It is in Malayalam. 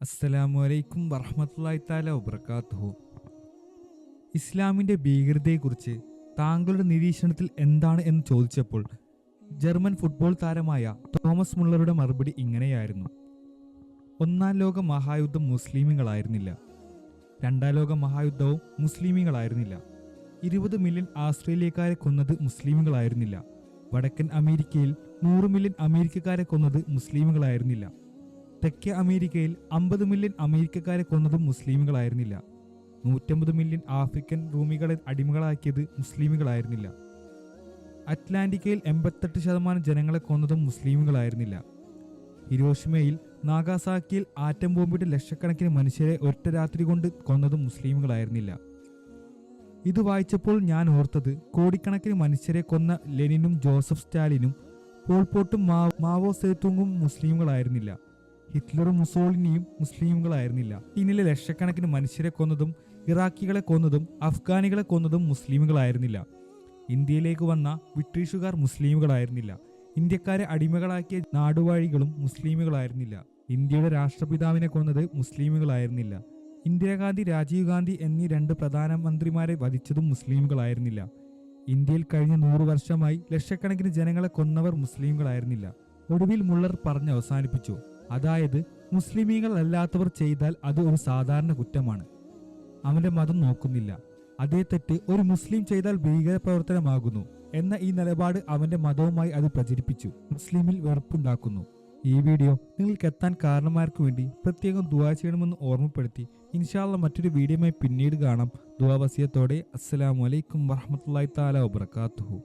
അസ്സലാമു അലൈക്കും വറഹമത്തല്ലാഹി താല വബർക്കാത്തുഹു ഇസ്ലാമിന്റെ ഭീകരതയെക്കുറിച്ച് താങ്കളുടെ നിരീക്ഷണത്തിൽ എന്താണ് എന്ന് ചോദിച്ചപ്പോൾ ജർമ്മൻ ഫുട്ബോൾ താരമായ തോമസ് മുള്ളറുടെ മറുപടി ഇങ്ങനെയായിരുന്നു. ഒന്നാം ലോക മഹായുദ്ധം മുസ്ലിമുകളായിരുന്നില്ല. രണ്ടാം ലോക മഹായുദ്ധവും മുസ്ലിമുകളായിരുന്നില്ല. ഇരുപത് മില്യൺ ആസ്ട്രേലിയക്കാരെ കൊന്നത് മുസ്ലിമുകളായിരുന്നില്ല. വടക്കൻ അമേരിക്കയിൽ നൂറ് മില്യൺ അമേരിക്കക്കാരെ കൊന്നത് മുസ്ലിമുകളായിരുന്നില്ല. തെക്കേ അമേരിക്കയിൽ അമ്പത് മില്യൺ അമേരിക്കക്കാരെ കൊന്നതും മുസ്ലിമുകളായിരുന്നില്ല. നൂറ്റമ്പത് മില്യൺ ആഫ്രിക്കൻ റൂമികളെ അടിമകളാക്കിയത് മുസ്ലിമുകളായിരുന്നില്ല. അറ്റ്ലാന്റിക്കയിൽ എൺപത്തെട്ട് ശതമാനം ജനങ്ങളെ കൊന്നതും മുസ്ലിമുകളായിരുന്നില്ല. ഹിരോഷിമയിൽ നാഗാസാക്കിയിൽ ആറ്റം ബോംബിട്ട് ലക്ഷക്കണക്കിന് മനുഷ്യരെ ഒറ്റ രാത്രി കൊണ്ട് കൊന്നതും മുസ്ലിമുകളായിരുന്നില്ല. ഇത് വായിച്ചപ്പോൾ ഞാൻ ഓർത്തത് കോടിക്കണക്കിന് മനുഷ്യരെ കൊന്ന ലെനിനും ജോസഫ് സ്റ്റാലിനും പോൾപോട്ടും മാവോ സേത്തുങ്ങും മുസ്ലിമുകളായിരുന്നില്ല. ഹിറ്റ്ലറും മുസോളിനിയും മുസ്ലിമുകളായിരുന്നില്ല. ചീനിലെ ലക്ഷക്കണക്കിന് മനുഷ്യരെ കൊന്നതും ഇറാഖികളെ കൊന്നതും അഫ്ഗാനികളെ കൊന്നതും മുസ്ലിമുകളായിരുന്നില്ല. ഇന്ത്യയിലേക്ക് വന്ന ബ്രിട്ടീഷുകാർ മുസ്ലിമുകളായിരുന്നില്ല. ഇന്ത്യക്കാരെ അടിമകളാക്കിയ നാടുവാഴികളും മുസ്ലിമുകളായിരുന്നില്ല. ഇന്ത്യയുടെ രാഷ്ട്രപിതാവിനെ കൊന്നത് മുസ്ലിമുകളായിരുന്നില്ല. ഇന്ദിരാഗാന്ധി രാജീവ് ഗാന്ധി എന്നീ രണ്ട് പ്രധാനമന്ത്രിമാരെ വധിച്ചതും മുസ്ലിമുകളായിരുന്നില്ല. ഇന്ത്യയിൽ കഴിഞ്ഞ നൂറു വർഷമായി ലക്ഷക്കണക്കിന് ജനങ്ങളെ കൊന്നവർ മുസ്ലിമുകളായിരുന്നില്ല. ഒടുവിൽ മുള്ളർ പറഞ്ഞ് അവസാനിപ്പിച്ചു. അതായത് മുസ്ലിമീങ്ങൾ അല്ലാത്തവർ ചെയ്താൽ അത് ഒരു സാധാരണ കുറ്റമാണ്. അവന്റെ മതം നോക്കുന്നില്ല. അതേ തെറ്റ് ഒരു മുസ്ലിം ചെയ്താൽ ഭീകരപ്രവർത്തനമാകുന്നു എന്ന ഈ നിലപാട് അവന്റെ മതവുമായി അത് പ്രചരിപ്പിച്ചു. മുസ്ലിമിൽ വെറുപ്പുണ്ടാക്കുന്നു. ഈ വീഡിയോ നിങ്ങൾക്ക് എത്താൻ കാരണമാർക്ക് വേണ്ടി പ്രത്യേകം ദുവാ ചെയ്യണമെന്ന് ഓർമ്മപ്പെടുത്തി. ഇൻഷാല്ല മറ്റൊരു വീഡിയോയുമായി പിന്നീട് കാണാം. ദുവാവസ്യത്തോടെ അസ്സലാമു അലൈക്കും വറഹമത്തല്ലാഹി താല വബർക്കാത്തുഹു